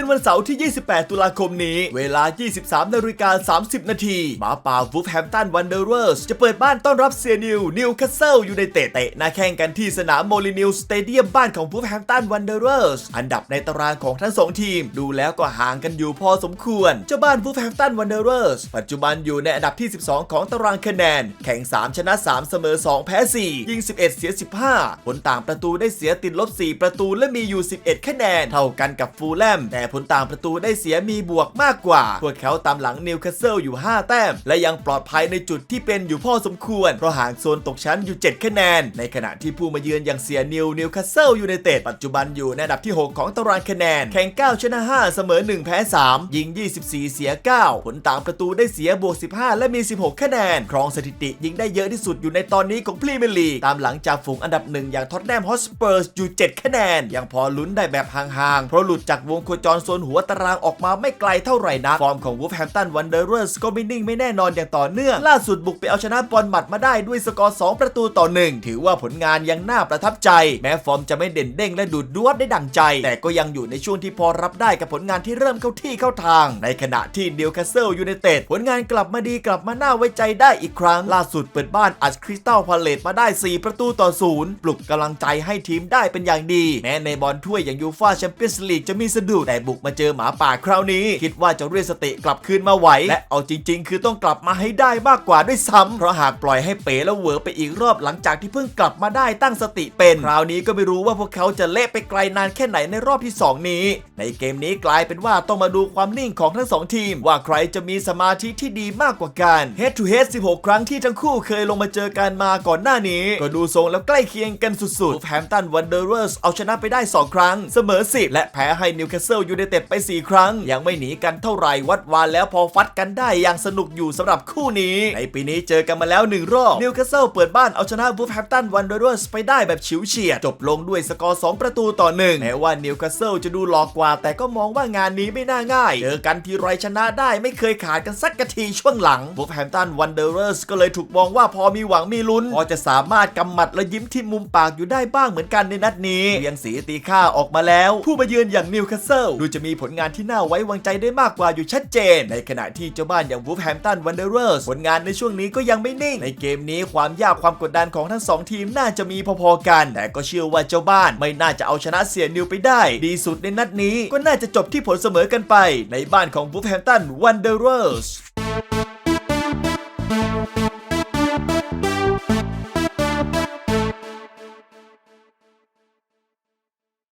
นวันเสาร์ที่ 28 ตุลาคมนี้ เวลา 23นาฬิกา30 นาทีหมาป่าวูฟแฮมตันวันเดอร์เรสจะเปิดบ้านต้อนรับเซียนิวนิวคาสเซิลยูไนเต็ดเตะหน้าแข่งกันที่สนามโมลินิวสเตเดียมบ้านของวูฟแฮมตันวันเดอร์เรสอันดับในตารางของทั้งสองทีม ดูแล้วก็ห่างกันอยู่พอสมควร เจ้าบ้านวูฟแฮมตันวันเดอร์เรสปัจจุบันอยู่ในอันดับที่ 12 ของตารางคะแนน แข่ง 3 ชนะ 3 เสมอ 2 แพ้ 4 ยิง 11 เสีย 15 ผลต่างประตูได้เสียติดลบ 4 ประตูและมีอยู่ 11 คะแนนเท่ากันกับฟูลแลมแต่ผลต่างประตูได้เสียมีบวกมากกว่า พวกเขาตามหลังนิวคาสเซิลอยู่ 5 แต้ม และยังปลอดภัยในจุดที่เป็นอยู่พอสมควร เพราะห่างโซนตกชั้นอยู่ 7 คะแนน ในขณะที่ผู้มาเยือนอย่างเสียนิวนิวคาสเซิลยูไนเต็ดปัจจุบันอยู่ในอันดับที่ 6 ของตารางคะแนน แข่ง 9 ชนะ 5 เสมอ 1 แพ้ 3 ยิง 24 เสีย 9 ผลต่างประตูได้เสียบวก 15 และมี 16 คะแนน ครองสถิติยิงได้เยอะที่สุดอยู่ในตอนนี้ของพรีเมียร์ลีกตามหลังจากฝูงอันดับหนึ่งอย่างท็อตแนมฮอสเปอร์สอยู่ 7 คะแนน ยังพอลุ้นได้แบบห่างๆเพราะหลุดจากวงโคจรโซนหัวตารางออกมาไม่ไกลเท่าไหร่นัก ฟอร์มของวูฟแฮมตันวันเดอร์เรสก็ไม่นิ่งไม่แน่นอนอย่างต่อเนื่อง ล่าสุดบุกไปเอาชนะบอลหมัดมาได้ด้วยสกอร์ 2 ประตูต่อหนึ่งถือว่าผลงานยังน่าประทับใจ แม้ฟอร์มจะไม่เด่นเด้งและดูดดวดได้ดังใจ แต่ก็ยังอยู่ในช่วงที่พอรับได้กับผลงานที่เริ่มเข้าที่เข้าทาง ในขณะที่นิวคาสเซิลยูไนเต็ดผลงานกลับมาดีกลับมาน่าไว้ใจได้อีกครั้ง ล่าสุดเปิดบ้านอัดคริสตัลพาเลตมาได้ 4 ประตูต่อศูนย์ปลุกกำลังใจให้ทีมได้เป็นอย่างดี แม้ในบอลถ้วยอย่างยูฟ่าแชมเปี้ยนส์ลีกจะมีสะดุดแต่บุกมาเจอหมาป่าคราวนี้ คิดว่าจะเรียกสติกลับคืนมาไหว และเอาจริง ๆ คือต้องกลับมาให้ได้มากกว่าด้วยซ้ำเพราะหากปล่อยให้เป๋แล้วเหวอไปอีกรอบหลังจากที่เพิ่งกลับมาได้ตั้งสติเป็น คราวนี้ก็ไม่รู้ว่าพวกเขาจะเละไปไกลนานแค่ไหนในรอบที่ 2 นี้ ในเกมนี้กลายเป็นว่าต้องมาดูความนิ่งของทั้งสองทีม ว่าใครจะมีสมาธิที่ดีมากกว่ากัน Head to Head 16 ครั้งที่ทั้งคู่เคยลงมาเจอกันมาก่อนหน้านี้ ก็ดูทรงแล้วใกล้เคียงกันสุดๆแฮมตันวันเดอร์เรสเอาชนะไปได้ 2 ครั้ง เสมอ10และแพ้ให้นิวคาสเซิลยูไนเต็ดไป 4 ครั้ง ยังไม่หนีกันเท่าไหร่วัดวานแล้วพอฟัดกันได้อย่างสนุกอยู่สำหรับคู่นี้ ในปีนี้เจอกันมาแล้วหนึ่งรอบนิวคาสเซิลเปิดบ้านเอาชนะบูฟแฮมตันวันเดอร์เรสไปได้แบบฉิวเฉียด จบลงด้วยสกอร์ 2 ประตูต่อหนึ่งแม้ว่านิวคาสเซิลจะดูหลอกกว่า แต่ก็มองว่างานนี้ไม่น่าง่ายเจอกันทีไรชนะได้ไม่เคยขาดกันสักกะทีช่วงหลังบูฟแฮมตันวันเดอร์เรสก็เลยถูกมองว่าพอมีหวังมีลุ้น พอจะสามารถกำหมัดและยิ้มที่มุมปากอยู่ได้บ้างเหมือนกันในนัดนี้เรียงสีตีค่าออกมาแล้ว ผู้มาเยือนอย่างนิวคาสเซิลดูจะมีผลงานที่น่าไว้วางใจได้มากกว่าอยู่ชัดเจน ในขณะที่เจ้าบ้านอย่างวูฟแฮมตันวันเดอร์เรสผลงานในช่วงนี้ก็ยังไม่นิ่ง ในเกมนี้ความยากความกดดันของทั้งสองทีมน่าจะมีพอๆกัน แต่ก็เชื่อว่าเจ้าบ้านไม่น่าจะเอาชนะเสียนิวไปได้ ดีสุดในนัดนี้ก็น่าจะจบที่ผลเสมอกันไป ในบ้านของวูฟแฮมตันวันเดอร์เรส